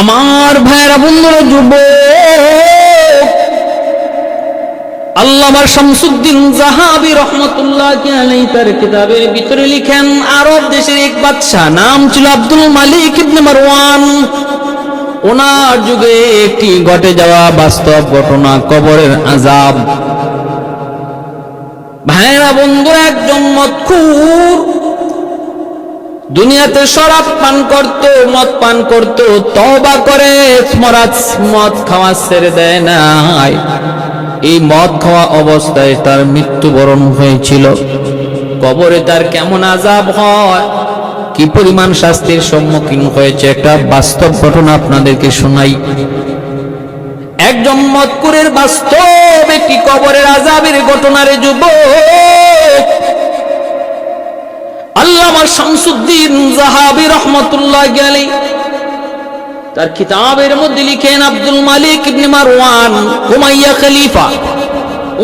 আমার ভাইয়েরা বন্ধুরা যুব আল্লামার শামসুদ্দিন জাহাবি রহমতুল্লাহ তার কিতাবের ভিতরে লিখেন, আরব দেশের এক বাদশা নাম ছিল আব্দুল মালিক ইবনে মারওয়ান। ওনার যুগে একটি ঘটে যাওয়া বাস্তব ঘটনা, কবরের আজাব ভাইয়েরা বন্ধু একজন মৎখুর দুনিয়াতে শরাব পান করত, মদ পান করত তবা করে মরাজ মদ খাওয়া ছেড়ে দেয় নাই। এই মদ খাওয়া অবস্থায় তার মৃত্যুবরণ হয়েছিল। কবরে তার কেমন আজাব হয়? কি পরিমাণ শাস্তির সম্মুখীন হয়েছে? একটা বাস্তব ঘটনা আপনাদেরকে শোনাই। একজন মতকুরের বাস্তব একটি কবরের আজাবের ঘটনারে যুবক শামসুদ্দিন জাহাবি রহমতুল্লাহ গেলি, তার কিতাবের মধ্যে লিখেন Abdul Malik ibn Marwan, Umayya খলিফা।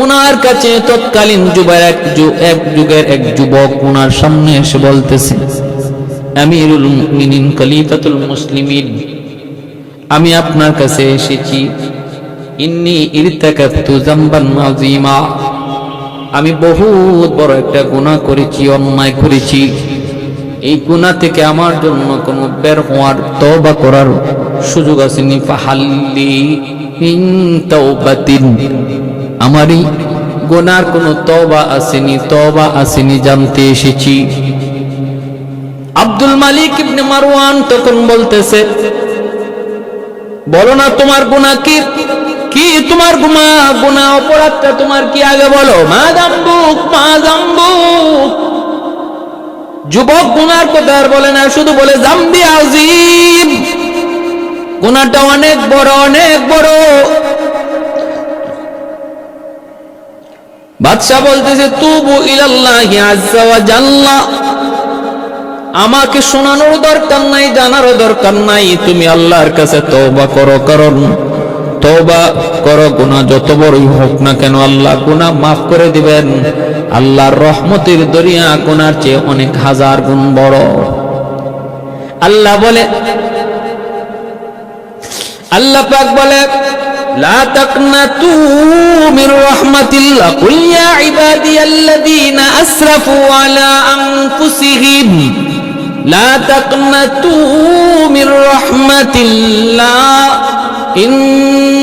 ওনার কাছে তৎকালীন যুগের এক এক যুগের এক যুবক ওনার সামনে এসে বলতেছে, আমিরুল মুমিনিন খলিফাতুল মুসলিমিন, আমি আপনার কাছে এসেছি। ইন্নি ইরতাকাতু জামবান আযীমা। আমি বহুত বড় একটা গুনাহ করেছি, অন্যায় করেছি। এই গুনাহ থেকে আমার জন্য কোনো বের হওয়ার তওবা করার সুযোগ আসেনি। ফাহাল্লি তাওবাতিন। আমারই গুনার কোনো তওবা আসেনি তওবা আসেনি জানতে এসেছি। আব্দুল মালিক ইবনে মারওয়ান তখন বলতেছে, বলো না তোমার গুনাহ কি? কি তোমার গুমা গুনাহ অপরাধটা তোমার কি আগে বলো? মা জাম্বুক মা জাম্বুক। যুবক গুনার কথা আর বলে না, শুধু বলে, জাম্বি আজিম গুনাহটা অনেক বড় অনেক বড়। বাদশাহ বলতেছে, তুবু ইলাল্লাহি আজ্জা ওয়া জাল্লা। আমাকে শোনানোর দরকার নাই, জানারও দরকার নাই, তুমি আল্লাহর কাছে তওবা করো, কারণ তওবা করো, গুনাহ যত বড়ই হোক না কেন আল্লাহ গুনাহ মাফ করে দিবেন। আল্লাহর রহমতের দরিয়া গুনার চেয়ে অনেক হাজার গুণ বড়। আল্লাহ বলে, আল্লাহ পাক বলে, লা তাকনাতু মির রাহমাতিল্লাহ, কুল ইয়া ইবাদিয়াল্লাযীনা আসরাফু আলা আনফুসিহিম, লা তাকনাতু মির রাহমাতিল্লাহ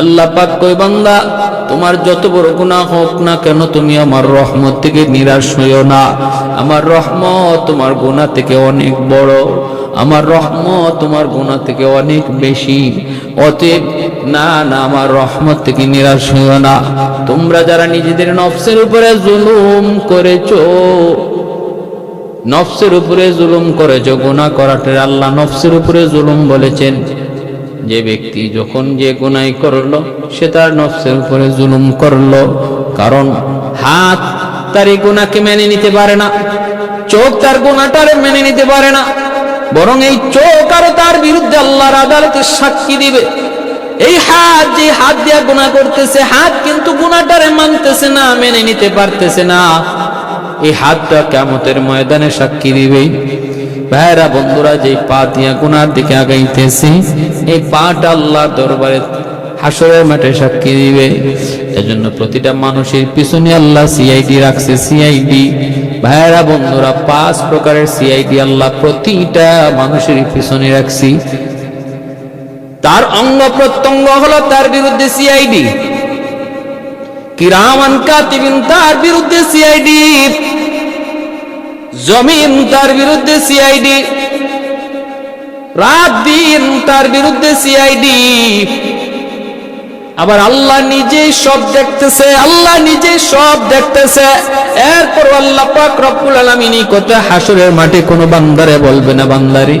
আল্লাহ পাক কই বান্দা, তোমার যত বড় গুনাহ হোক না কেন তুমি আমার রহমত থেকে নিরাশ হইও না। আমার রহমত তোমার গুনাহ থেকে অনেক বড়, আমার রহমত তোমার গুনাহ থেকে অনেক বেশি। অতএব, না না, আমার রহমত থেকে নিরাশ হইও না। তোমরা যারা নিজেদের নফসের উপরে জুলুম করেছ, নফসের উপরে জুলুম করেছ, গুনাহ করাটা আল্লাহ নফসের উপরে জুলুম বলেছেন। যে ব্যক্তি যখন যে গুনাই করল, সে তার নফসের উপরে জুলুম করল। কারণ হাত তার এই গুনাকে মেনে নিতে পারে না, চোখ তার গুণাটার মেনে নিতে পারে না, বরং এই চোখ আরও তার বিরুদ্ধে আল্লাহর আদালতে সাক্ষী দিবে। এই হাত যে হাত দিয়া গুণা করতেছে, হাত কিন্তু গুণাটারে মানতেছে না, মেনে নিতে পারতেছে না। এই হাতটা কেমতের ময়দানে সাক্ষী দিবে ভাইরা, বন্ধুরা যে পা দিয়া গুনার দিকে আগাইতেছে, এই পাটা আল্লাহর দরবারে হাসরের মাঠে সাক্ষী দিবে। এজন্য প্রতিটা মানুষের পিছনে আল্লাহ সিআইডি রাখছে সিআইডি ভাইরা, বন্ধুরা, পাঁচ প্রকারের সিআইডি আল্লাহ প্রতিটা মানুষের পিছনে রাখছি। তার অঙ্গ প্রত্যঙ্গ হলো তার বিরুদ্ধে সিআইডি কিরামান কাতিবিন তার বিরুদ্ধে সিআইডি জমিন তার বিরুদ্ধে সিআইডি রাত দিন তার বিরুদ্ধে সিআইডি আবার আল্লাহ নিজেই সব দেখতেছে, আল্লাহ নিজেই সব দেখতেছে। এরপর আল্লাহ পাক রব্বুল আলামিন এই কথা হাসরের মাঠে কোনো বান্দারে বলবে না, বান্দারে,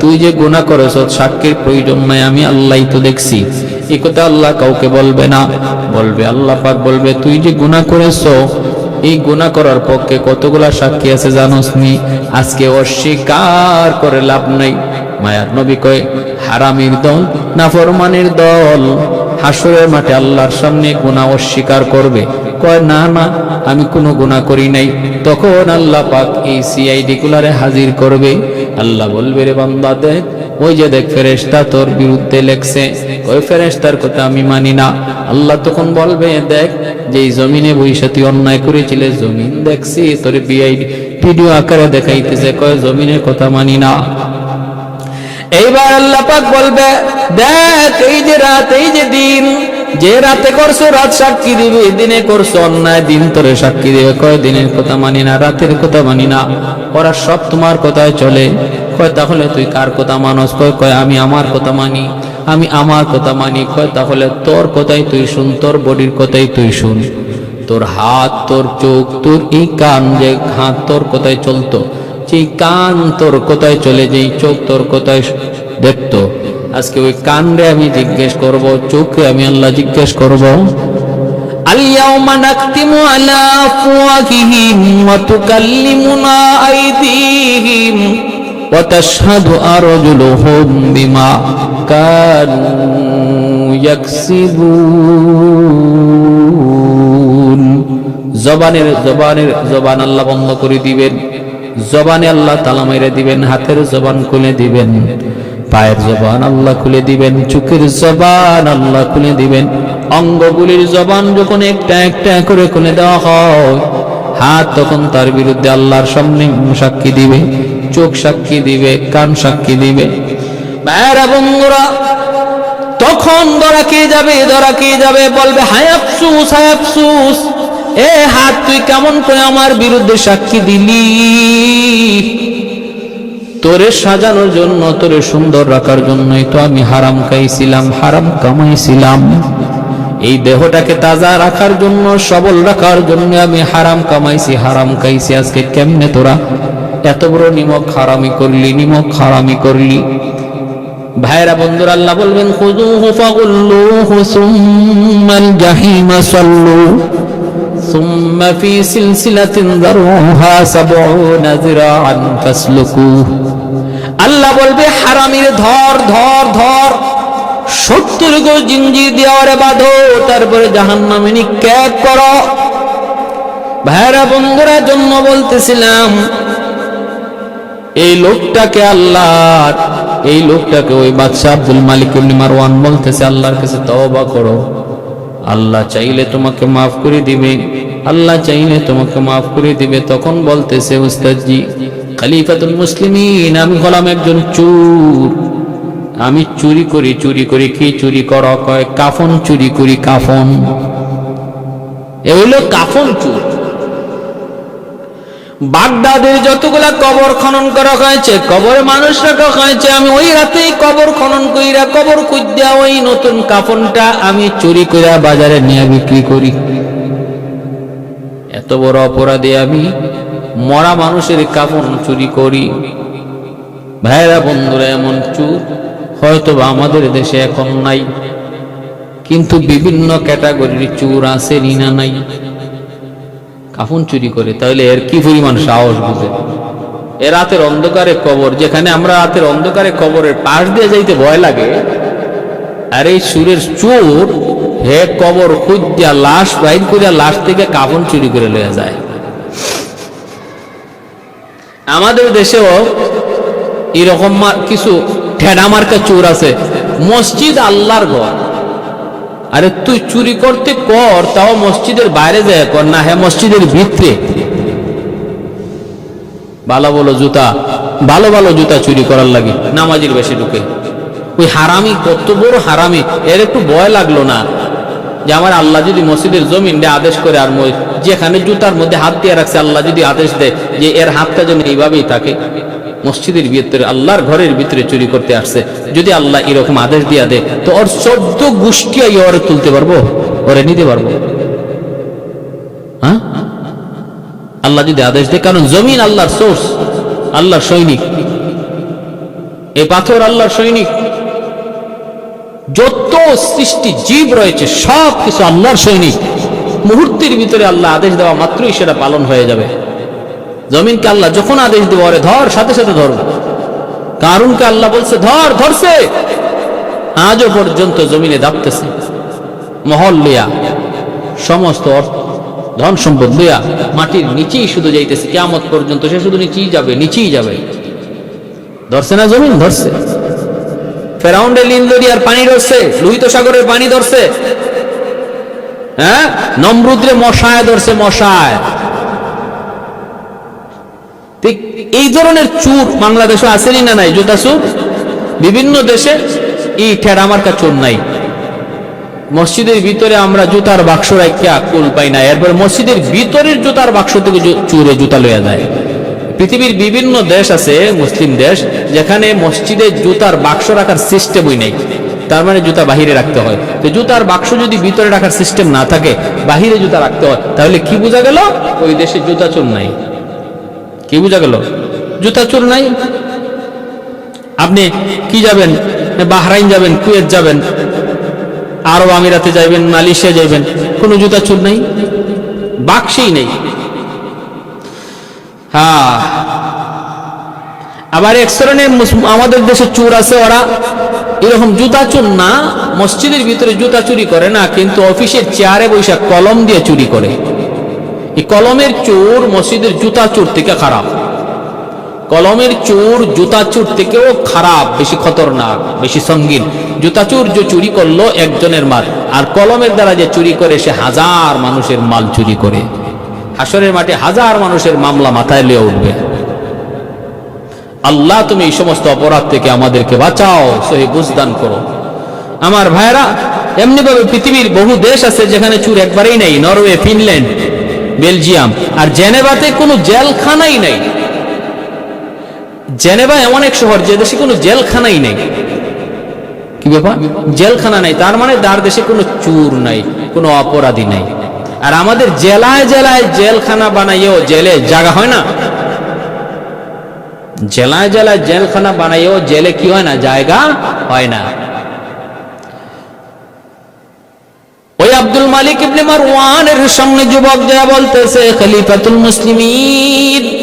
তুই যে গুনাহ করেছ, সাক্ষীর প্রয়োজন নাই, আমি আল্লাহই তো দেখছি। এই কথা আল্লাহ কাউকে বলবে না। বলবে, আল্লাহ পাক বলবে, তুই যে গুনাহ করেছ এই গুনাহ করার পক্ষে কতগুলা সাক্ষী আছে জানোস নি? আজকে অস্বীকার করে লাভ নাই। মায়ার নবী কয়, হারামির দল না নাফরমানের দল? হাসরের মাঠে আল্লাহর সামনে গুনাহ অস্বীকার করবে। কয়, না না, আমি কোনো গুনাহ করি নাই। তখন আল্লাহ পাক এই সিআইডি গুলারে হাজির করবে। আল্লাহ বলবে, রে বান্দা, দেখ ওই যে দেখ ফেরেশতা তোর বিরুদ্ধে লেখছে, ওই ফেরেশতার কথা আমি মানি না। আল্লাহ তখন বলবে, দেখ যে জমিনে বৈশা তুই অন্যায় করেছিলে, জমিন দেখছি, তোর বিআই ভিডিও আকারে দেখাইতেছে, কয় জমিনের কথা মানি না। এইবার আল্লাহ পাক বলবে, দেখ, এই যে রাত, এই যে দিন যে রাতে করছ, রাত সাক্ষী দিবে, দিনে করছ, অন্যায় দিন তোরে সাক্ষী দিবে। কয় দিনের কথা মানি না, রাতের কথা মানি না। ওরা সব তোমার কথায় চলে। কয়, তাহলে তুই কার কথা মানস? কয় কয়, আমি আমার কথা মানি। আমি আমার কথা মানি। কয়, তাহলে তোর কথাই তুই শুন, তোর বডির কথাই তুই শুন। তোর হাত, তোর চোখ, তোর এই কান যে হাত তোর কথায় চলতো, যেই কান তোর কোথায় চলে, যেই চোখ তোর কথায় দেখতো আজকে ওই কান রে আমি জিজ্ঞেস করব চোখে আমি আল্লাহ জিজ্ঞেস করব اليوم نختم على أفواههم وتكلمنا أيديهم وتشهد أرجلهم بما كانوا يكسبون জবানের জবানের জবান আল্লাহ বন্ধ করে দিবেন জবানে আল্লাহ তালা মেরে দিবেন হাতের জবান খুলে দিবেন পায়ের জবান আল্লাহ খুলে দিবেন, চোখের জবান আল্লাহ খুলে দিবেন। অঙ্গগুলির জবান যখন একটা একটা করে খুলে দেওয়া হয়, হাত তখন তার বিরুদ্ধে আল্লাহর সামনে সাক্ষী দিবে, চোখ সাক্ষী দিবে, কান সাক্ষী দিবে। ভাইয়েরা, বন্ধুরা, তখন ধরা কে যাবে, ধরা কে যাবে, বলবে, হায় আফসুস হায় আফসুস, এ হাত তুই কেমন করে আমার বিরুদ্ধে সাক্ষী দিলি? তোরে সাজানোর জন্য, তোরে সুন্দর রাখার জন্যই তো আমি হারাম খাইছিলাম, হারাম কামাইছিলাম। এই দেহটাকে তাজা রাখার জন্য, সবল রাখার জন্য আমি হারাম কামাইছি, হারাম খাইছি। আজকে কেমনে তোরা? এত বড় নিমক হারামি করলি, নিমক হারামি করলি। ভাইরা, বন্ধুরা, আল্লাহ বলবেন, খুযুহু ফাগুল্লুহু সুম্মাল জাহিমা সাল্লু। ثم في سلسلة ذرعها سبعون ذراعا فاسلكوه আল্লাহ বলবে হারামির ধর ধর ধর সত্তর গো জিঞ্জি দেওয়ারে বাঁধো তারপরে জাহান নামে নিক্ষেপ করো ভাইরা বন্ধুরা জন্য বলতেছিলাম এই লোকটাকে আল্লাহ এই লোকটাকে ওই বাদশাহ আব্দুল মালিক ইবনে মারওয়ান বলতেছে আল্লাহর কাছে তওবা করো আল্লাহ চাইলে তোমাকে মাফ করে দিবে। আল্লাহ চাইলে তোমাকে মাফ করে দিবে। তখন বলতেছে, উস্তাদজি, খালিফাতুল মুসলিমিন, আমি হলাম একজন চুর। আমি চুরি করি চুরি করি কি চুরি কর? কয়, কাফন চুরি করি, কাফন। এ কাফন চুর। বাগদাদের যতগুলা কবর খনন করা হয়েছে, কবরে মানুষ রাখা হয়েছে, আমি ওই রাতেই কবর খনন কইরা, কবর খুঁজা ওই নতুন কাফনটা আমি চুরি কইরা বাজারে নিয়ে বিক্রি করি। এত বড় অপরাধে আমি মরা মানুষের কাফন চুরি করি। ভাইরা বন্ধুরা, এমন চুর হয়তো আমাদের দেশে এখন নাই, কিন্তু বিভিন্ন ক্যাটাগরির চুর আছে না নাই। কাফন চুরি করে, তাহলে এর কি পরিমাণ সাহস বুঝে? এ রাতের অন্ধকারে কবর, যেখানে আমরা রাতের অন্ধকারে কবরের পাশ দিয়ে যাইতে ভয় লাগে, আর এই সুরের চোর, হে কবর খুঁজা লাশ, বাইর করে লাশ থেকে কাফন চুরি করে লয়ে যায়। আমাদের দেশেও এরকম কিছু ঠেডা মার্কা চোর আছে। মসজিদ আল্লাহর ঘর। আরে তুই চুরি করতে কর, তাও মসজিদের বাইরে যায় কর, না হ্যাঁ মসজিদের ভিতরে। ভালো ভালো জুতা, ভালো ভালো জুতা চুরি করার লাগে, নামাজির বেশি ঢুকে। ওই হারামি, কত বড় হারামি, এর একটু ভয় লাগল না। যে আমার আল্লাহ যদি মসজিদের জমিন দিয়ে আদেশ করে আর যেখানে জুতার মধ্যে হাত দিয়ে রাখছে, আল্লাহ যদি আদেশ দেয় যে এর হাতটা যেন এইভাবেই থাকে। মসজিদের ভিতরে, আল্লাহর ঘরের ভিতরে চুরি করতে আসছে। যদি আল্লাহ এরকম আদেশ দিয়া দেয়, তো ওর চোদ্দ গোষ্ঠী ওরে তুলতে পারব? ওরে নিতে পারব? হ্যাঁ? আল্লাহ যদি আদেশ দেয়, কারণ জমিন আল্লাহর সোর্স আল্লাহর সৈনিক। এই পাথর আল্লাহর সৈনিক। যত সৃষ্টি জীব রয়েছে সব কিছু আল্লাহর সৈনিক। মুহূর্তের ভিতরে আল্লাহ আদেশ দেওয়া মাত্রই সেটা পালন হয়ে যাবে। জমিনকে আল্লাহ যখন আদেশ দেবো, ওরে ধর, সাথে সাথে ধরো। কারুনকে আল্লাহ বলছে, ধর, ধরছে। আজও পর্যন্ত জমিনে দাপতেছে মহল লিয়া সমস্ত ধন সম্পদ লইয়া মাটির নিচেই শুধু যাইতেছে। কেমত পর্যন্ত সে শুধু নিচেই যাবে নিচেই যাবে। ধরছে না জমিন? ধরছে। ফেরাউন্ডে লিন দরিয়ার পানি ধরছে, লোহিত সাগরের পানি ধরছে। হ্যাঁ? নমরুদ্রে মশায় ধরছে, মশায় ঠিক এই ধরনের চুর বাংলাদেশে আসেনি না নাই? জুতা চুর? বিভিন্ন দেশে এই ঠেরামার্কা চোর নাই। মসজিদের ভিতরে আমরা জুতার বাক্স রাখিয়া কুল পাই না। এরপর মসজিদের ভিতরের জুতার বাক্স থেকে চুরে জুতা লইয়া যায়। পৃথিবীর বিভিন্ন দেশ আছে, মুসলিম দেশ, যেখানে মসজিদে জুতার বাক্স রাখার সিস্টেমই নেই। তার মানে জুতা বাহিরে রাখতে হয়। তো জুতার বাক্স যদি ভিতরে রাখার সিস্টেম না থাকে, বাহিরে জুতা রাখতে হয়, তাহলে কি বোঝা গেল? ওই দেশে জুতা চোর নাই। কি বোঝা গেল? জুতা চোর নাই? আপনি কি যাবেন? বাহরাইন যাবেন, কুয়েত যাবেন, আরব আমিরাতে যাইবেন, মালয়েশিয়া যাইবেন, কোনো জুতা চুর নাই? বাক্সেই নেই। হ্যাঁ। আবার এক মুস- আমাদের দেশে চোর আছে ওরা। এরকম জুতা চোর না, মসজিদের ভিতরে জুতা চুরি করে না, কিন্তু অফিসের চেয়ারে বৈশাখ কলম দিয়ে চুরি করে। এই কলমের চোর মসজিদের জুতা চোর থেকে খারাপ। কলমের চোর, জুতা চোর থেকেও খারাপ, বেশি খতরনাক, বেশি সঙ্গীন। জুতা চোর যে চুরি করল একজনের মাল, আর কলমের দ্বারা যে চুরি করে, সে হাজার মানুষের মাল চুরি করে। হাসরের মাঠে হাজার মানুষের মামলা মাথায় লিয়ে উঠবে। আল্লাহ, তুমি এই সমস্ত অপরাধ থেকে আমাদেরকে বাঁচাও, সহি বুঝদান করো। আমার ভাইরা এমনি ভাবে পৃথিবীর বহু দেশ আছে যেখানে চুর একবারেই নেই, নরওয়ে, ফিনল্যান্ড, বেলজিয়াম, আর জেনেভাতে কোনো জেলখানাই নেই। জেনেভা এমন এক শহর যে দেশে কোনো জেলখানাই নেই। কি ব্যাপার? জেলখানা নাই, তার মানে তার দেশে কোনো চুর নাই, কোনো অপরাধী নাই। আর আমাদের জেলায় জেলায় জেলখানা বানাইও জেলে জায়গা হয় না। জেলায় জেলায় জেলখানা বানাইও জেলে কি হয় না? জায়গা হয় না। ওই আব্দুল মালিক ইবনে মারওয়ানের সামনে যুবক যা বলতেছে, খলিফাতুল মুসলিমিন।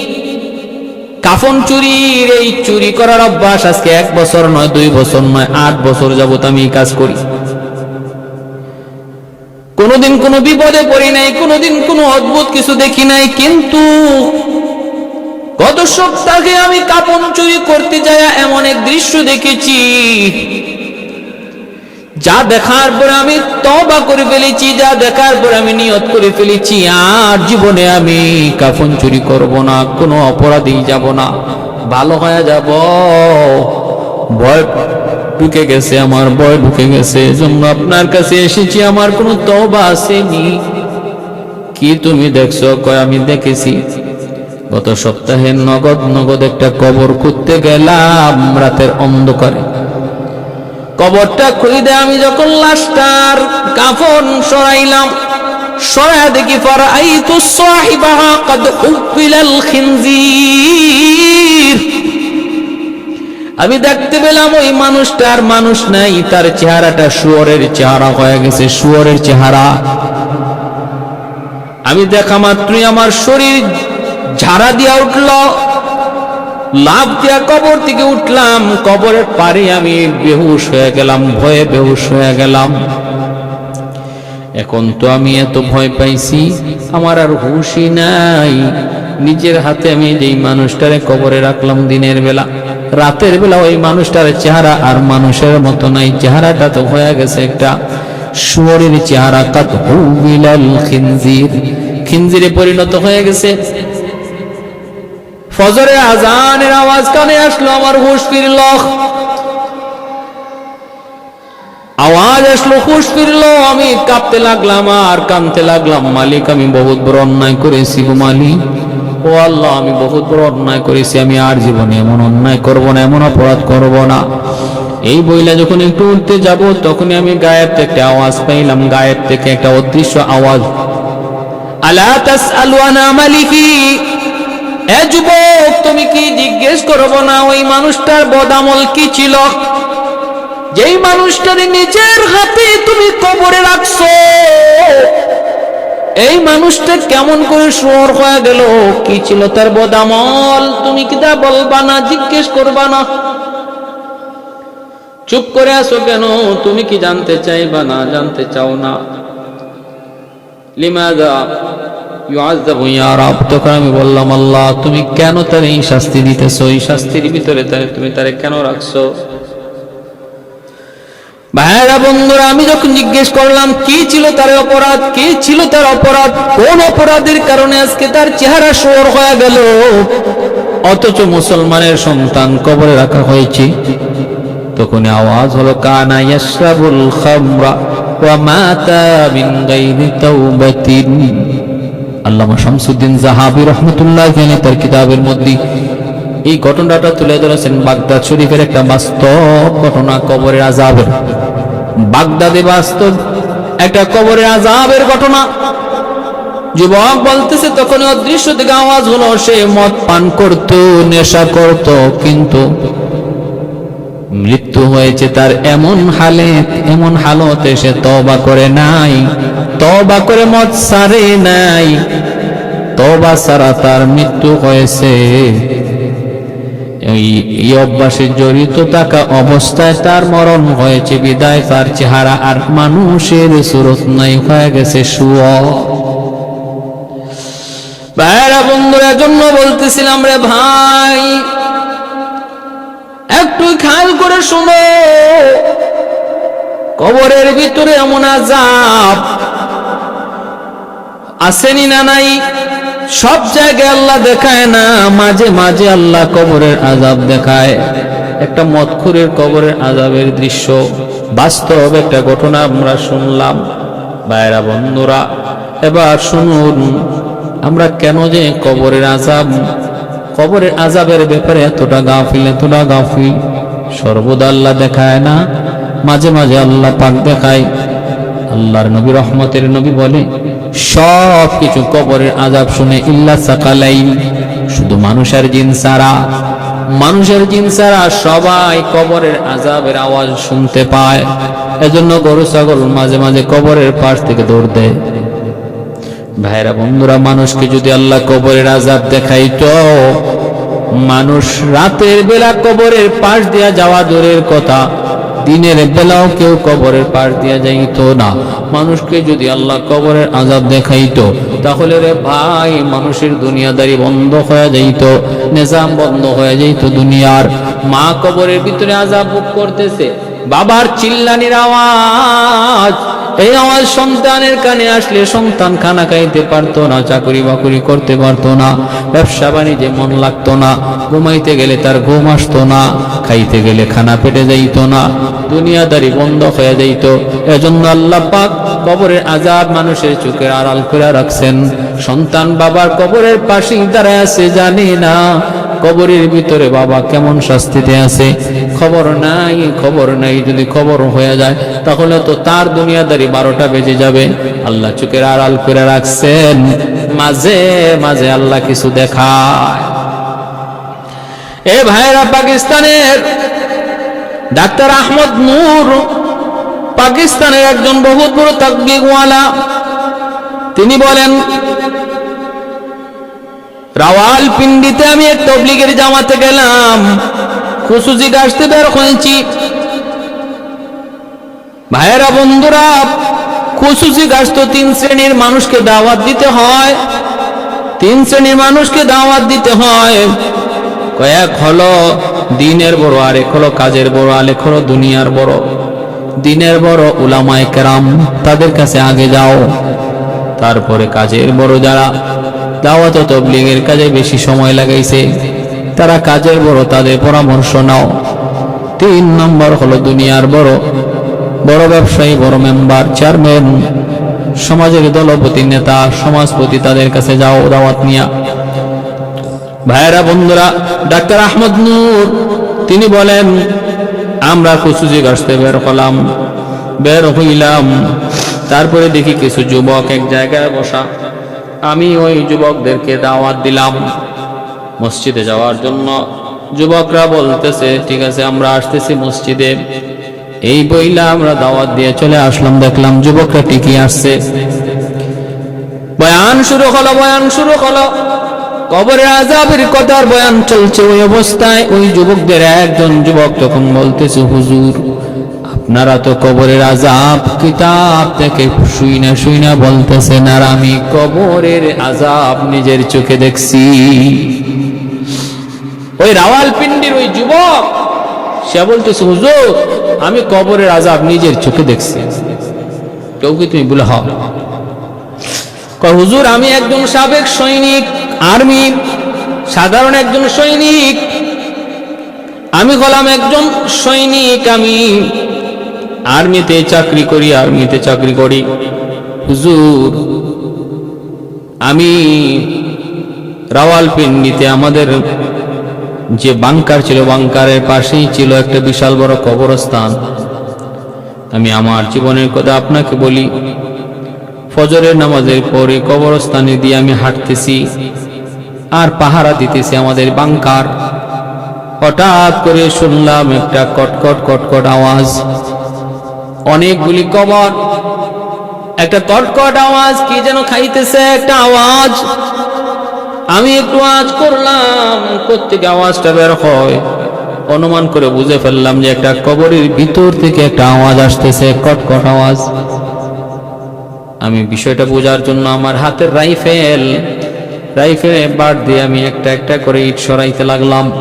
কাফন চুরির এই চুরি করার অভ্যাস আজকে এক বছর নয়, দুই বছর নয়, আট বছর যাবত আমি কাজ করি। কোনোদিন কোনো বিপদে পড়ি নাই, কোনোদিন কোনো অদ্ভুত কিছু দেখি নাই, কিন্তু গত সপ্তাহে আমি কাপন চুরি করতে যায় এমন এক দৃশ্য দেখেছি। যা দেখার পরে আমি তবা করে ফেলেছি, যা দেখার পরে আমি নিয়ত করে ফেলেছি, আর জীবনে আমি কাফন চুরি করব না, কোনো অপরাধী যাব না, ভালো হয়ে যাব। ভয় ঢুকে গেছে আমার, ভয় ঢুকে গেছে, এজন্য আপনার কাছে এসেছি, আমার কোনো তবা আসেনি। কি তুমি দেখছ? কয়, আমি দেখেছি। গত সপ্তাহে নগদ নগদ একটা কবর করতে গেলাম, রাতের অন্ধকারে। কবরটা খুঁজে আমি যখন লাস্টার কাফন সরাইলাম সরা দেখি ফারাইতু সাহিবাহা আমি দেখতে পেলাম ওই মানুষটার মানুষ নাই, তার চেহারাটা শুয়রের চেহারা হয়ে গেছে, শুয়রের চেহারা। আমি দেখা মাত্রই আমার শরীর ঝাড়া দিয়া উঠল। লাভ দিয়া কবর থেকে উঠলাম, কবরের পারে আমি বেহুশ হয়ে গেলাম, ভয়ে বেহুশ হয়ে গেলাম। এখন তো আমি এত ভয় পাইছি, আমার আর হুশই নাই। নিজের হাতে আমি যেই মানুষটারে কবরে রাখলাম দিনের বেলা, রাতের বেলা ওই মানুষটার চেহারা আর মানুষের মতো নাই। চেহারাটা তো হয়ে গেছে একটা শুয়োরের চেহারা কাত খিনজির। খিনজিরে পরিণত হয়ে গেছে ফজরে আজানের আওয়াজ কানে আসলো, আমার হুশ ফিরল আওয়াজ আসলো হুশ ফিরল আমি কাঁপতে লাগলাম আর কানতে লাগলাম, মালিক, আমি বহুত বড় অন্যায় করেছি মালিক। ও আল্লাহ, আমি বহুত বড় অন্যায় করেছি, আমি আর জীবনে এমন অন্যায় করব না, এমন অপরাধ করব না। এই বইলা যখন একটু উঠতে যাব, তখনই আমি গায়েব থেকে একটা আওয়াজ পাইলাম গায়েব থেকে একটা অদৃশ্য আওয়াজ। আলা তাসআলু আনা মালিকি যুবক, তুমি কি জিজ্ঞেস করব না, ওই মানুষটার বদামল কি ছিল? যেই মানুষটার নিজের হাতে তুমি কবরে রাখছো, এই মানুষটা কেমন করে হয়ে গেল? কি ছিল তার বদামল? তুমি কি তা বলবা না, জিজ্ঞেস করবা না? চুপ করে আসো কেন? তুমি কি জানতে চাইবা না, জানতে চাও না। লিমাদা আমি বললাম, আল্লাহ, তুমি কেন তার এই শাস্তি দিতেছো? এই শাস্তির ভিতরে তারে, তুমি তারে কেন রাখছো? ভাইরা বন্ধুরা, আমি যখন জিজ্ঞেস করলাম, কি ছিল তার অপরাধ? কি ছিল তার অপরাধ? কোন অপরাধের কারণে আজকে তার চেহারা সোর হয়ে গেল? অথচ মুসলমানের সন্তান কবরে রাখা হয়েছে। তখন আওয়াজ হলো, কানা ইয়াশরাবুল খামরা ওয়া মাতা মিন গায়রি তাওবাতিন। আল্লামা শামসুদ্দিন জাহাবি রহমতুল্লাহ জানি তার কিতাবের মধ্যে এই ঘটনাটা তুলে ধরেছেন বাগদাদ শরীফের একটা বাস্তব ঘটনা কবরের আজাবের বাগদাদে বাস্তব একটা কবরের আজাবের ঘটনা। যুবক বলতেছে তখন অদৃশ্য থেকে আওয়াজ হলো, সে মদ পান করত, নেশা করত, কিন্তু মৃত্যু হয়েছে তার এমন হালে, এমন হালতে সে তবা করে নাই। তবা করে মদ সারে নাই। তবা সারা তার মৃত্যু হয়েছে। এই অভ্যাসে জড়িত থাকা অবস্থায় তার মরণ হয়েছে, বিদায় তার চেহারা আর মানুষের সুরত নাই, হয়ে গেছে শুয়। ভাইরা বন্ধুরা জন্য বলতেছিলাম রে ভাই একটু খেয়াল করে শুনো। কবরের ভিতরে এমন আজাব আসেনি না নাই? সব জায়গায় আল্লাহ দেখায় না, মাঝে মাঝে আল্লাহ কবরের আজাব দেখায়। একটা মৎখুরের কবরের আজাবের দৃশ্য। বাস্তব একটা ঘটনা আমরা শুনলাম। বাইরা বন্ধুরা, এবার শুনুন, আমরা কেন যে কবরের আজাব কবরের আজাবের ব্যাপারে এতটা গাফিল এতটা গাফিল। সর্বদা আল্লাহ দেখায় না, মাঝে মাঝে আল্লাহ পাক দেখায়। আল্লাহর নবী রহমতের নবী বলে, সব কিছু কবরের আজাব শুনে ইল্লা সাকালাই শুধু মানুষের জিন সারা মানুষের জিন সারা সবাই কবরের আজাবের আওয়াজ শুনতে পায়। এজন্য গরু, ছাগল মাঝে মাঝে কবরের পাশ থেকে দৌড় দেয়। ভাইরা, বন্ধুরা, মানুষকে যদি আল্লাহ কবরের আজাব দেখাইতো, মানুষ রাতের বেলা কবরের পাশ দিয়া যাওয়া দূরের কথা, দিনের বেলাও কেউ কবরের পাশ দিয়া যাইত না। মানুষকে যদি আল্লাহ কবরের আজাব দেখাইতো, তাহলে রে ভাই, মানুষের দুনিয়াদারি বন্ধ হয়ে যাইত, নিজাম বন্ধ হয়ে যাইত দুনিয়ার। মা কবরের ভিতরে আজাব ভোগ করতেছে, বাবার চিল্লানির আওয়াজ। এই আমার সন্তানের কানে আসলে সন্তান খানা খাইতে পারতো না চাকরি বাকরি করতে পারতো না, ব্যবসা বাণিজ্যে মন লাগতো না, ঘুমাইতে গেলে তার ঘুম আসতো না, খাইতে গেলে খানা পেটে যাইত না, দুনিয়াদারি বন্ধ হয়ে যাইত। এজন্য আল্লাহ পাক কবরের আজাব মানুষের চোখে আড়াল করে রাখছেন। সন্তান বাবার কবরের পাশেই দাঁড়ায় আছে জানি না কবরের ভিতরে বাবা কেমন শাস্তিতে আছে? খবর নাই খবর নাই, যদি খবর হয়ে যায়, তাহলে তো তার দুনিয়াদারি বারোটা বেজে যাবে। আল্লাহ চোখের আড়াল করে রাখছেন। মাঝে মাঝে আল্লাহ কিছু দেখায়। এ ভাইরা পাকিস্তানের ডাক্তার আহমদ নূর, পাকিস্তানের একজন বহুত বড় তাকবিগওয়ালা তিনি বলেন রাওয়াল পিন্ডিতে আমি এক তবলিগের জামাতে গেলাম। খুশুজি গাছতে বের হয়েছি। ভাইয়েরা বন্ধুরা, খুশুজি গাছ তো তিন শ্রেণির মানুষকে দাওয়াত দিতে হয়। তিন শ্রেণির মানুষকে দাওয়াত দিতে হয়। কয়েক হলো দিনের বড়, আরেক হলো কাজের বড় আর এক হলো দুনিয়ার বড়। দিনের বড় উলামায়ে কেরাম, তাদের কাছে আগে যাও। তারপরে কাজের বড় যারা দাওয়াত ও তবলিগের কাজে বেশি সময় লাগাইছে। তারা কাজের বড় তাদের পরামর্শ নাও। তিন নম্বর হলো দুনিয়ার বড় বড় ব্যবসায়ী, বড় মেম্বার, চেয়ারম্যান। সমাজের দলপতি, নেতা, সমাজপতি তাদের কাছে যাও, দাওয়াত নিয়া। ভাইয়েরা, বন্ধুরা, ডাক্তার আহমদ নূর, তিনি বলেন, আমরা কুসুজি গাছতে বের হলাম, বের হইলাম। তারপরে দেখি কিছু যুবক এক জায়গায় বসা আমি ওই যুবকদেরকে দাওয়াত দিলাম। মসজিদে যাওয়ার জন্য যুবকরা বলতেছে, ঠিক আছে, আমরা আসতেছি মসজিদে। এই বইলা আমরা দাওয়াত দিয়ে চলে আসলাম, দেখলাম যুবকরা ঠিকই আসছে। বয়ান শুরু হলো, বয়ান শুরু হলো। কবরের আজাবের কথার বয়ান চলছে ওই অবস্থায়। ওই যুবকদের একজন যুবক তখন বলতেছে, হুজুর আপনারা তো কবরের আজাব কিতাব থেকে শুই না শুই না বলতেছেন আর আমি কবরের আজাব নিজের চোখে দেখছি। ওই রাওয়ালপিন্ডির ওই যুবক, সে বলতেছে, হুজুর, আমি কবরের আজাব নিজের চোখে দেখছি। কেউ কি তুমি বলে হও হুজুর, আমি একজন সাবেক সৈনিক, আর্মি, সাধারণ একজন সৈনিক। আমি হলাম একজন সৈনিক, আমি আর্মিতে চাকরি করি, আর্মিতে চাকরি করি। হুজুর, আমি রাওয়ালপিন্ডিতে আমাদের যে বাংকার ছিল, বাংকারের পাশেই ছিল একটা বিশাল বড় কবরস্থান। আমি আমার জীবনের কথা আপনাকে বলি, ফজরের নামাজের পরে কবরস্থানে দিয়ে আমি হাঁটতেছি আর পাহারা দিতেছি আমাদের বাংকার। হঠাৎ করে শুনলাম একটা কটকট কটকট আওয়াজ। অনেকগুলি কবর, একটা কটকট আওয়াজ, কি যেন খাইতেছে একটা আওয়াজ। আমি একটু আওয়াজ করলাম কোথেকে আওয়াজটা বের হয়। অনুমান করে বুঝে ফেললাম যে একটা কবরের ভিতর থেকে একটা আওয়াজ আসতেছে, কটকট আওয়াজ। আমি বিষয়টা বোঝার জন্য আমার হাতের রাইফেল, রাইফেলে বার দিয়ে আমি একটা একটা করে ইট সরাইতে লাগলাম।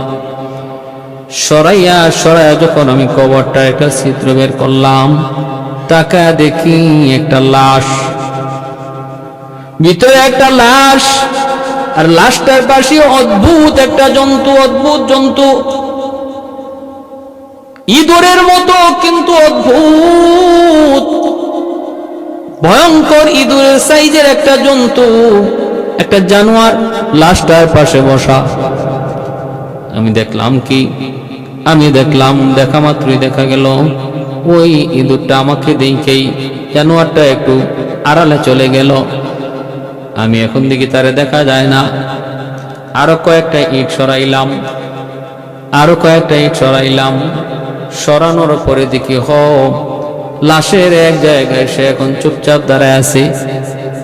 সরাইয়া সরাইয়া যখন আমি কবরটা একটা চিত্র বের করলাম তাকা দেখি একটা লাশ। ভিতরে একটা লাশ, আর লাশটার পাশে অদ্ভুত একটা জন্তু, অদ্ভুত জন্তু। ইঁদুরের মতো কিন্তু অদ্ভুত। ভয়ঙ্কর ইঁদুরের সাইজের একটা জন্তু, একটা জানোয়ার লাশটার পাশে বসা। আমি দেখলাম কি আমি দেখলাম, দেখা মাত্রই দেখা গেল। ওই ইঁদুরটা আমাকে দেখেই জানোয়ারটা একটু আড়ালে চলে গেল। আমি এখন দেখি তারে দেখা যায় না। আরও কয়েকটা ইট সরাইলাম। আরও কয়েকটা ইট সরাইলাম। সরানোর পরে দেখি, হ, লাশের এক জায়গায় সে এখন চুপচাপ দাঁড়ায় আছে।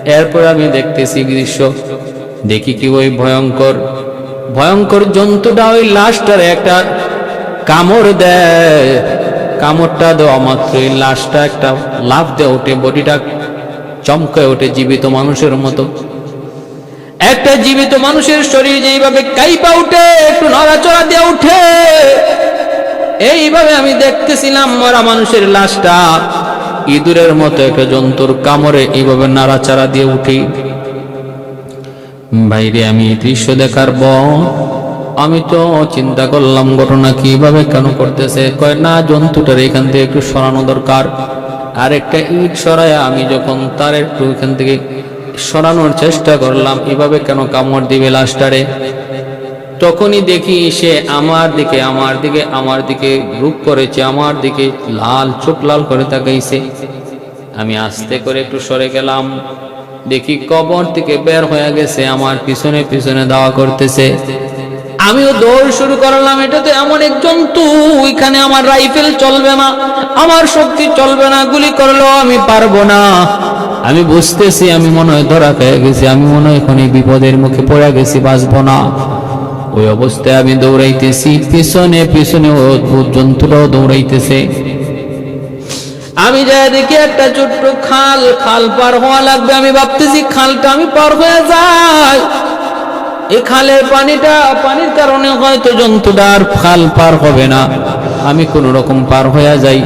এরপর আমি দেখতেছি দৃশ্য। দেখি কি ওই ভয়ঙ্কর ভয়ঙ্কর জন্তুটা ওই লাশটার একটা কামড় দেয়। কামড়টা দেওয়া মাত্রই লাশটা একটা লাভ দিয়ে ওঠে বডিটা চমকায় ওঠে জীবিত মানুষের মতো। একটা জীবিত মানুষের শরীর যেইভাবে কাইপা উঠে, একটু নড়াচড়া দিয়ে উঠে, এইভাবে আমি দেখতেছিলাম মরা মানুষের লাশটা। ইঁদুরের মতো একটা জন্তুর কামড়ে এইভাবে নাড়াচাড়া দিয়ে উঠি। বাইরে আমি দৃশ্য দেখার পর আমি তো চিন্তা করলাম, ঘটনা কীভাবে কেন করতেছে কয়, না, জন্তুটার এখান থেকে একটু সরানো দরকার। আর একটা ইট সরায় আমি যখন তার একটু এখান থেকে সরানোর চেষ্টা করলাম, এভাবে কেন কামড় দিবে লাশটারে? তখনই দেখি সে আমার দিকে আমার দিকে আমার দিকে রূপ করেছে, আমার দিকে লাল চোখ লাল করে তাকাইছে। আমি আস্তে করে একটু সরে গেলাম, দেখি কবর থেকে বের হয়ে গেছে, আমার পিছনে পিছনে দাওয়া করতেছে। আমিও দৌড় শুরু করলাম, এটা তো এমন এক জন্তু, ওইখানে আমার রাইফেল চলবে না, আমার শক্তি চলবে না, গুলি করলেও আমি পারব না। আমি বুঝতেছি, আমি মনে হয় ধরা খেয়ে গেছি, আমি মনে হয় এখন এই বিপদের মুখে পড়ে গেছি, বাঁচবো না। ওই অবস্থায় আমি দৌড়াইতেছি, পিছনে পিছনে অদ্ভুত জন্তুটাও দৌড়াইতেছে। আমি যাই দেখি একটা ছোট্ট খাল খাল পার হওয়া লাগবে, আমি ভাবতেছি খালটা আমি পার হয়ে যাই। এই খালের পানিটা, পানির কারণে হয়তো জন্তুটা আর খাল পার হবে না। আমি কোন রকম পার হয়ে যাই।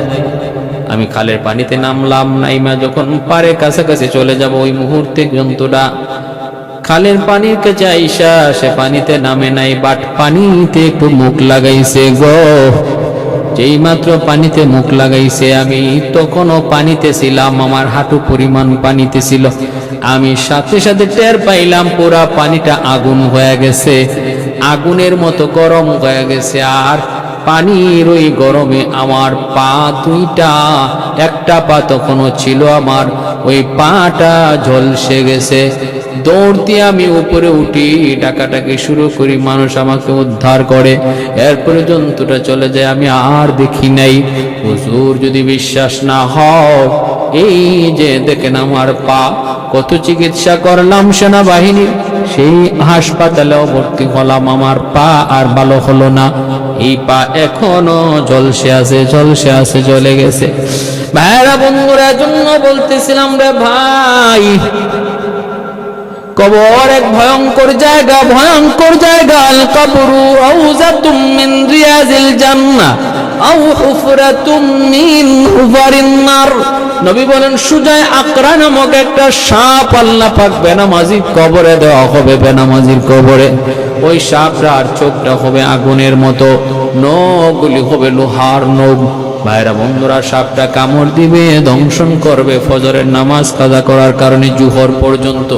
আমি খালের পানিতে নামলাম, নাইমা যখন পারে কাছাকাছি চলে যাব ওই মুহূর্তে জন্তুটা। খালের পানির কাছে আইসা, সে পানিতে নামে নাই, বাট পানিতে একটু মুখ লাগাইছে, গো। যেই মাত্র পানিতে মুখ লাগাইছে, আমি তখনও পানিতে ছিলাম, আমার হাঁটু পরিমাণ পানিতে ছিল। আমি সাথে সাথে টের পাইলাম, পুরা পানিটা আগুন হয়ে গেছে। আগুনের মতো গরম হয়ে গেছে, আর পানির ওই গরমে আমার পা দুইটা, একটা পা তখনও ছিল আমার, ওই পাটা ঝলসে গেছে। দৌড় দিয়ে আমি উপরে উঠি ডাকাটাকে শুরু করি, মানুষ আমাকে উদ্ধার করে। এরপরে জন্তুটা চলে যায়, আমি আর দেখি নাই। হুজুর, যদি বিশ্বাস না হয়, এই যে দেখেন আমার পা কত চিকিৎসা করলাম সেনাবাহিনীর সেই হাসপাতালেও ভর্তি হলাম। আমার পা আর ভালো হলো না। এই পা এখনও জলসে আছে জলসে আছে, জ্বলে গেছে। ভাইরা, বন্ধুরা জন্য বলতেছিলাম রে ভাই, কবর এক ভয়ঙ্কর জায়গা ভয়ঙ্কর জায়গা, আল কবরু আউজাতুম মিন রিয়াজিল জান্নাহ, আও হুফরাতুম মিন হুফারিন নার। নবী বলেন, সুজায় আকরা নামক একটা সাপ আল্লাহ পাক বেনামাজি কবরে দেওয়া হবে, বেনামাজির কবরে। ওই সাপটা আর চোখটা হবে আগুনের মতো, নখগুলি হবে লোহার নখ ভাইরা বন্ধুরা, সাপটা কামড় দিবে, দংশন করবে, ফজরের নামাজ কাজা করার কারণে জুহর পর্যন্ত।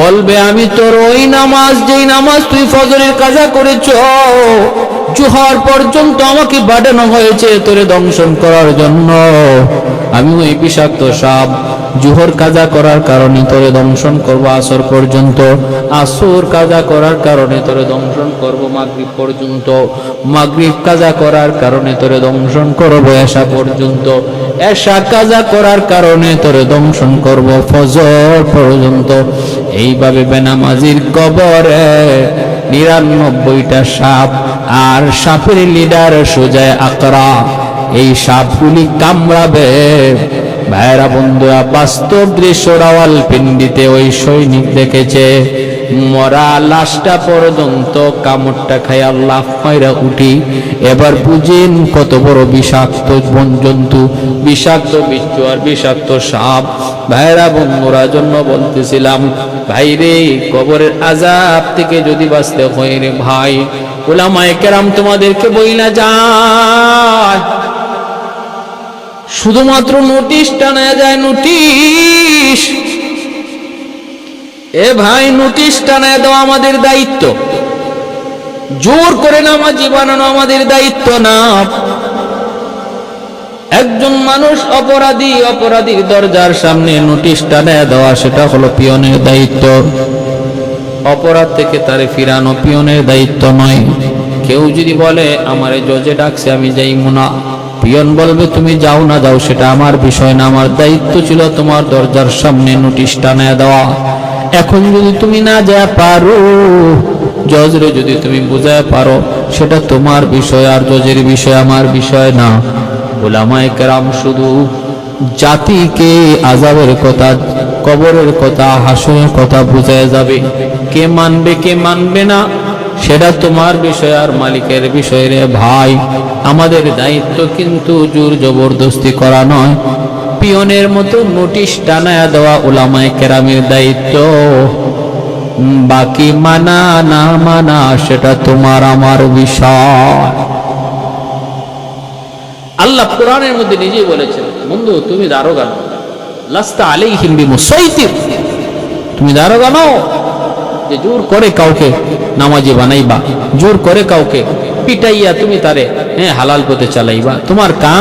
বলবে, আমি তোর ওই নামাজ, যেই নামাজ তুই ফজরের কাজা করেছ জুহার পর্যন্ত আমাকে বাড়ানো হয়েছে তোরে দংশন করার জন্য। আমি ওই বিষাক্ত সাপ জুহর কাজা করার কারণে তোরে দংশন করব আসর পর্যন্ত। আসর কাজা করার কারণে তোরে দংশন করব মাগরিব পর্যন্ত। মাগরিব কাজা করার কারণে তোরে দংশন করব এসা পর্যন্ত। এসা কাজা করার কারণে তোরে দংশন করব ফজর পর্যন্ত। এইভাবে বেনামাজির কবরে নিরানব্বইটা সাপ আর সাপের লিডার সোজায় আকরা এই সাপগুলি কামড়াবে। ভাইরা বন্ধুরা, বাস্তব দৃশ্য রাওয়াল পিন্ডিতে ওই সৈনিক দেখেছে। মরা লাশটা পর্যন্ত কামড়টা খাই আল্লাহ মাইরা উঠি। এবার বুঝেন কত বড় বিষাক্ত বন জন্তু বিষাক্ত বিচ্ছু আর বিষাক্ত সাপ। ভাইরা বন্ধুরা জন্য বলতেছিলাম, ভাই রে, কবরের আজাব থেকে যদি বাঁচতে হয় রে ভাই, ওলামায় কেরাম তোমাদেরকে বই না যায়। শুধুমাত্র নোটিশ টানা যায়, নোটিশ এ ভাই, নোটিশ টানায় দেওয়া আমাদের দায়িত্ব। জোর করে নামাজি বানানো আমাদের দায়িত্ব না। একজন মানুষ অপরাধী, অপরাধীর দরজার সামনে নোটিশ টানায় দেওয়া, সেটা হলো পিয়নের দায়িত্ব। অপরাধ থেকে তারে ফিরানো পিয়নের দায়িত্ব নয়। কেউ যদি বলে, আমারে জজে ডাকছে, আমি যাইমু না। পিয়ন বলবে, তুমি যাও না, যাও। সেটা আমার বিষয় না, আমার দায়িত্ব ছিল তোমার দরজার সামনে নোটিশ টানায় দেওয়া। এখন যদি তুমি না যা পারো, জজরে যদি তুমি বুঝায় পারো, সেটা তোমার বিষয় আর জজের বিষয় আমার বিষয় না। ওলামায়ে কেরাম শুধু জাতিকে আজাবের কথা, কবরের কথা হাসনের কথা বুঝায় যাবে। কে মানবে কে মানবে না, সেটা তোমার বিষয় আর মালিকের বিষয় রে ভাই। আমাদের দায়িত্ব কিন্তু জোর জবরদস্তি করা নয়। পিয়নের মতো নোটিশ টানায় দেওয়া ওলামায় কেরামের দায়িত্ব। বাকি মানা না মানা, সেটা তোমার আমার বিষয়। আল্লাহ কোরআনের মধ্যে নিজেই বলেছেন, বন্ধু, তুমি দারোগা নও। লাস্তা আলাইহিম বিমুসাইতির। তুমি দারোগা নও যে জোর করে কাউকে নামাজি বানাইবা, জোর করে কাউকে পিটাইয়া তুমি তারে হ্যাঁ হালাল পথে চালাইবা। তোমার কাম